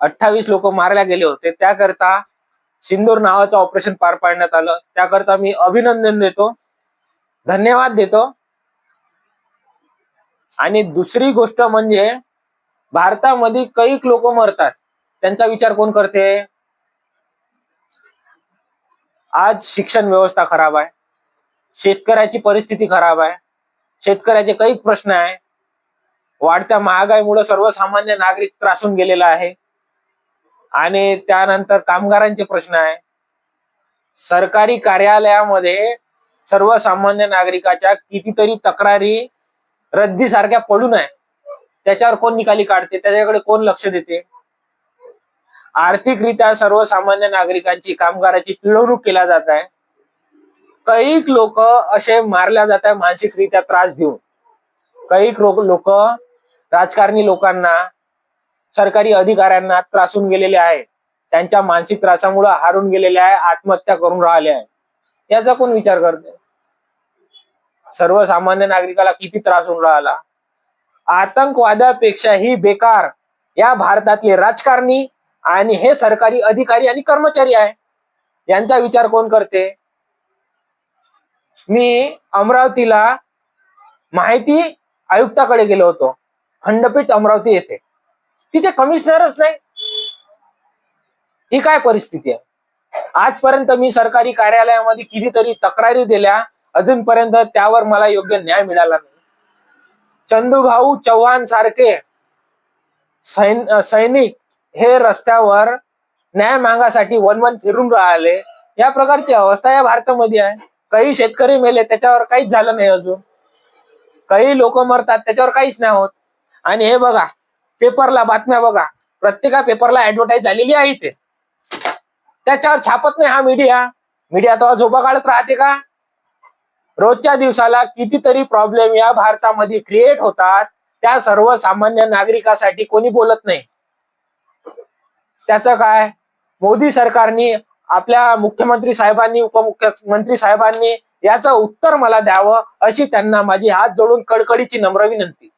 अठ्ठावीस लोक मारल्या गेले होते. त्याकरता सिंदूर नावाचं ऑपरेशन पार पाडण्यात आलं. त्याकरता मी अभिनंदन देतो. धन्यवाद देतो. आणि दुसरी गोष्ट म्हणजे भारतामध्ये कैक लोक मरतात. त्यांचा विचार कोण करते? आज शिक्षण व्यवस्था खराब आहे. शेतकऱ्याची परिस्थिती खराब आहे. शेतकऱ्याचे कैक प्रश्न आहे. वाढत्या महागाईमुळे सर्वसामान्य नागरिक त्रासून गेलेला आहे. आणि त्यानंतर कामगारांचे प्रश्न आहे. सरकारी कार्यालयामध्ये सर्वसामान्य नागरिकाच्या कितीतरी तक्रारी रद्दीसारख्या पडून आहे त्याच्यावर कोण निकाली काढते? त्याच्याकडे कोण लक्ष देते? आर्थिकरित्या सर्वसामान्य नागरिकांची कामगाराची पिळवणूक केल्या जात आहे. कैक लोक असे मारल्या जात आहे मानसिकरित्या त्रास देऊन. कैक लोक राजकारणी लोकांना सरकारी अधिकाऱ्यांना त्रासून गेलेले आहे. त्यांच्या मानसिक त्रासामुळे हारून गेलेले आहे आत्महत्या करून राहिले आहे. याचा कोण विचार करते? सर्वसामान्य नागरिकाला किती त्रास होऊन राहिला? आतंकवादापेक्षाही बेकार या भारतातले राजकारणी आणि हे सरकारी अधिकारी आणि कर्मचारी आहे. यांचा विचार कोण करते? मी अमरावतीला माहिती आयुक्ताकडे गेलो होतो. खंडपीठ अमरावती येथे. तिथे कमिशनरच नाही. ही काय परिस्थिती आहे? आजपर्यंत मी सरकारी कार्यालयामध्ये कितीतरी तक्रारी दिल्या अजूनपर्यंत त्यावर मला योग्य न्याय मिळाला नाही. चंदूभाऊ चव्हाण सारखे सैन सैनिक हे रस्त्यावर न्याय मागासाठी वन वन फिरून राहिले. या प्रकारची अवस्था या भारतामध्ये आहे. काही शेतकरी मेले त्याच्यावर काहीच झालं नाही अजून. काही लोक मरतात त्याच्यावर काहीच नाही होत. आणि हे बघा पेपरला बातम्या बघा. प्रत्येका पेपरला ऍडव्हर्टाईज झालेली आहे इथे. त्याच्यावर छापत नाही हा मीडिया मीडिया तो झोपा काढत राहते का? रोजच्या दिवसाला कितीतरी प्रॉब्लेम या भारतामध्ये क्रिएट होतात. त्या सर्वसामान्य नागरिकासाठी कोणी बोलत नाही. त्याचं काय? मोदी सरकारने आपल्या मुख्यमंत्री साहेबांनी उपमुख्यमंत्री साहेबांनी याचं उत्तर मला द्यावं अशी त्यांना माझी हात जोडून कडकडीची नम्र विनंती.